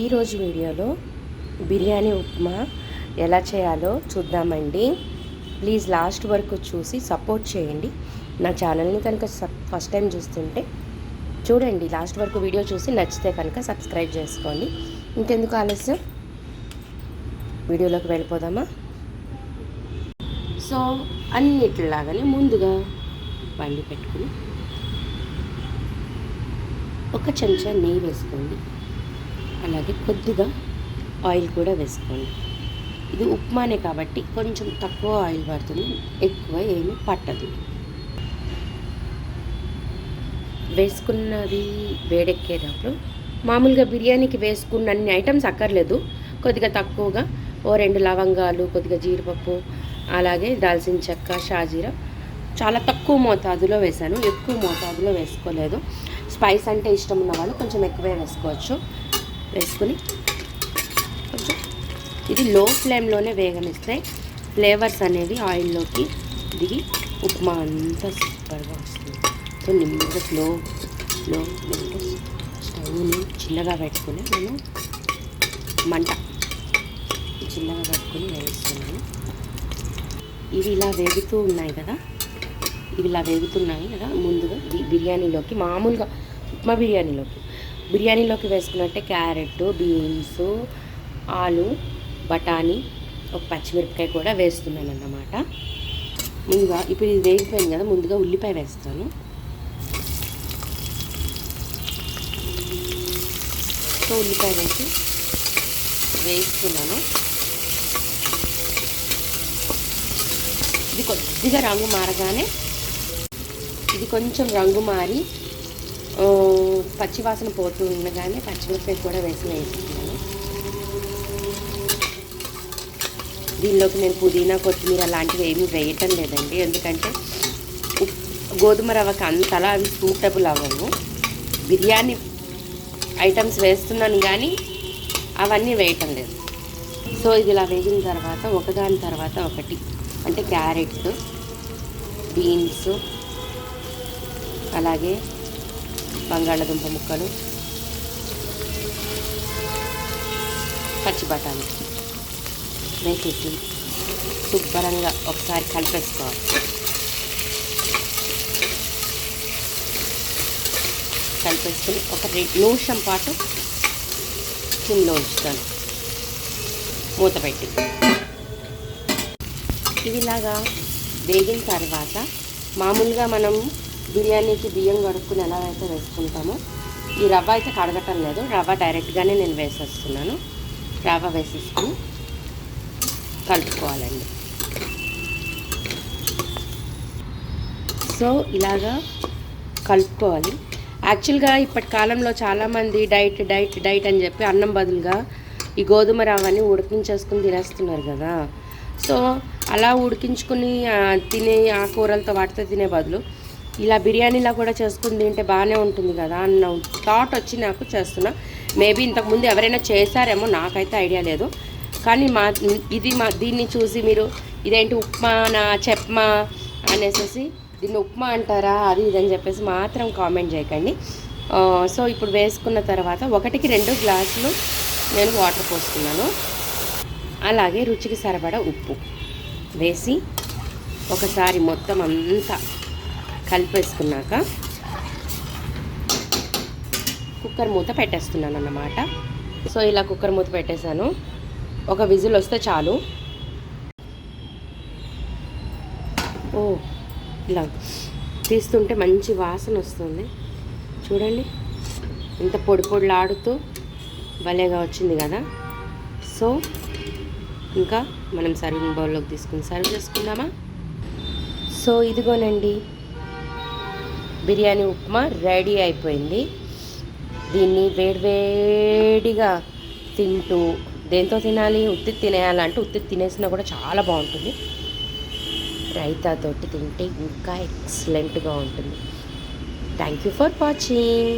ఈరోజు వీడియోలో బిర్యానీ ఉప్మా ఎలా చేయాలో చూద్దామండి. ప్లీజ్ లాస్ట్ వరకు చూసి సపోర్ట్ చేయండి. నా ఛానల్ని కనుక ఫస్ట్ టైం చూస్తుంటే చూడండి లాస్ట్ వరకు వీడియో చూసి నచ్చితే కనుక సబ్స్క్రైబ్ చేసుకోండి. ఇంకెందుకు ఆలస్యం? వీడియోలోకి వెళ్ళిపోదామా? సో అన్నిటిలాగానే ముందుగా వండి పెట్టుకుని ఒక చెంచా నెయ్యి వేసుకోండి. అలాగే కొద్దిగా ఆయిల్ కూడా వేసుకోండి. ఇది ఉప్మానే కాబట్టి కొంచెం తక్కువ ఆయిల్ పడుతుంది ఎక్కువ ఏమీ పట్టదు. వేసుకున్నది వేడెక్కేటప్పుడు మామూలుగా బిర్యానీకి వేసుకున్న అన్ని ఐటమ్స్ అక్కర్లేదు. కొద్దిగా తక్కువగా ఓ రెండు లవంగాలు కొద్దిగా జీడిపప్పు అలాగే దాల్చిన చెక్క షాజీరా. చాలా తక్కువ మోతాదులో వేశాను. ఎక్కువ మోతాదులో వేసుకోలేదు. స్పైస్ అంటే ఇష్టం ఉన్న వాళ్ళు కొంచెం ఎక్కువే వేసుకోవచ్చు. వేసుకుని కొంచెం ఇది లో ఫ్లేమ్లోనే వేగనిస్తే ఫ్లేవర్స్ అనేవి ఆయిల్లోకి దిగి ఉప్మా అంతా సూపర్గా వస్తుంది. సో నిమ్మగా స్లో లో స్టవ్ని చిన్నగా పెట్టుకుని నేను మంట చిన్నగా పెట్టుకుని వేస్తున్నాను. ఇవి ఇలా వేగుతూ ఉన్నాయి కదా? ఇవి ఇలా వేగుతున్నాయి కదా? ముందుగా బిర్యానీలోకి మామూలుగా ఉప్మా బిర్యానీలోకి. బిర్యానీలోకి వేసుకున్నట్టే క్యారెట్ బీన్స్ ఆలు బఠానీ ఒక పచ్చిమిరపకాయ కూడా వేస్తున్నాను అన్నమాట ముందుగా ఇప్పుడు ఇది వేగిపోయింది కదా ముందుగా ఉల్లిపాయ వేస్తాను. సో ఉల్లిపాయ వేసి వేస్తున్నాను. ఇది కొద్దిగా రంగు మారగానే ఇది కొంచెం రంగు మారి పచ్చివాసన పోతూ ఉండగానే పచ్చిమిరపకాయ కూడా వేసి వేసుకున్నాను. దీనిలోకి నేను పుదీనా కొత్తిమీర అలాంటివి ఏమీ వేయటం లేదండి. ఎందుకంటే గోధుమ రవ్వకి అంతలా అవి సూటబుల్ అవ్వవు. బిర్యానీ ఐటమ్స్ వేస్తున్నాను కానీ అవన్నీ వేయటం లేదు. సో ఇది ఇలా వేగిన తర్వాత ఒకదాని తర్వాత ఒకటి. అంటే క్యారెట్స్ బీన్స్ అలాగే బంగాళదుంప ముక్కలు పచ్చి బఠానీ వేసేసి శుభ్రంగా ఒకసారి కలిపేసుకోవాలి. కలిపేసుకుని ఒక రెండు నిమిషం పాటు సిమ్లో ఉంచుతాను. మూత పెట్టి. ఇదిలాగా వేగిన తర్వాత మామూలుగా మనం బిర్యానీకి బియ్యం కడుక్కుని ఎలా అయితే వేసుకుంటామో ఈ రవ్వ అయితే కడగటం లేదు. రవ్వ డైరెక్ట్గానే నేను వేసేస్తున్నాను. రవ్వ వేసేసుకుని కలుపుకోవాలండి. సో ఇలాగా కలుపుకోవాలి. యాక్చువల్గా ఇప్పటి కాలంలో చాలామంది డైట్ డైట్ డైట్ అని చెప్పి అన్నం బదులుగా ఈ గోధుమ రవ్వని ఉడికించేసుకుని తినేస్తున్నారు కదా. సో అలా ఉడికించుకుని తినే ఆ కూరలతో వాటితో తినే బదులు ఇలా బిర్యానీలా కూడా చేసుకుని తింటే బాగానే ఉంటుంది కదా అన్న థాట్ వచ్చి నాకు చేస్తున్నా. మేబీ ఇంతకుముందు ఎవరైనా చేశారేమో నాకైతే ఐడియా లేదు. కానీ మా ఇది మా దీన్ని చూసి మీరు ఇదేంటి ఉప్మానా చెప్మా అనేసి దీన్ని ఉప్మా అంటారా అది ఇది అని చెప్పేసి మాత్రం కామెంట్ చేయకండి. సో ఇప్పుడు వేసుకున్న తర్వాత ఒకటికి రెండు గ్లాసులు నేను వాటర్ పోస్తున్నాను. అలాగే రుచికి సరిపడా ఉప్పు వేసి ఒకసారి మొత్తం అంతా కలిపేసుకున్నాక కుక్కర్ మూత పెట్టేస్తున్నాను అన్నమాట. సో ఇలా కుక్కర్ మూత పెట్టేశాను. ఒక విజిల్ వస్తే చాలు. ఓ ఇలా తీస్తుంటే మంచి వాసన వస్తుంది. చూడండి ఇంత పొడి పొడిలాడుతూ భలేగా వచ్చింది కదా. సో ఇంకా మనం సర్వింగ్ బౌల్లోకి తీసుకుని సర్వ్ చేసుకుందామా? సో ఇదిగోనండి బిర్యానీ ఉప్మా రెడీ అయిపోయింది. దీన్ని వేడివేడిగా తింటూ దేంతో తినాలి? ఉత్తి తినేయాలంటే ఉత్తి తినేసినా కూడా చాలా బాగుంటుంది. రైతాతోటి తింటే ఇంకా ఎక్సలెంట్గా ఉంటుంది. Thank you for watching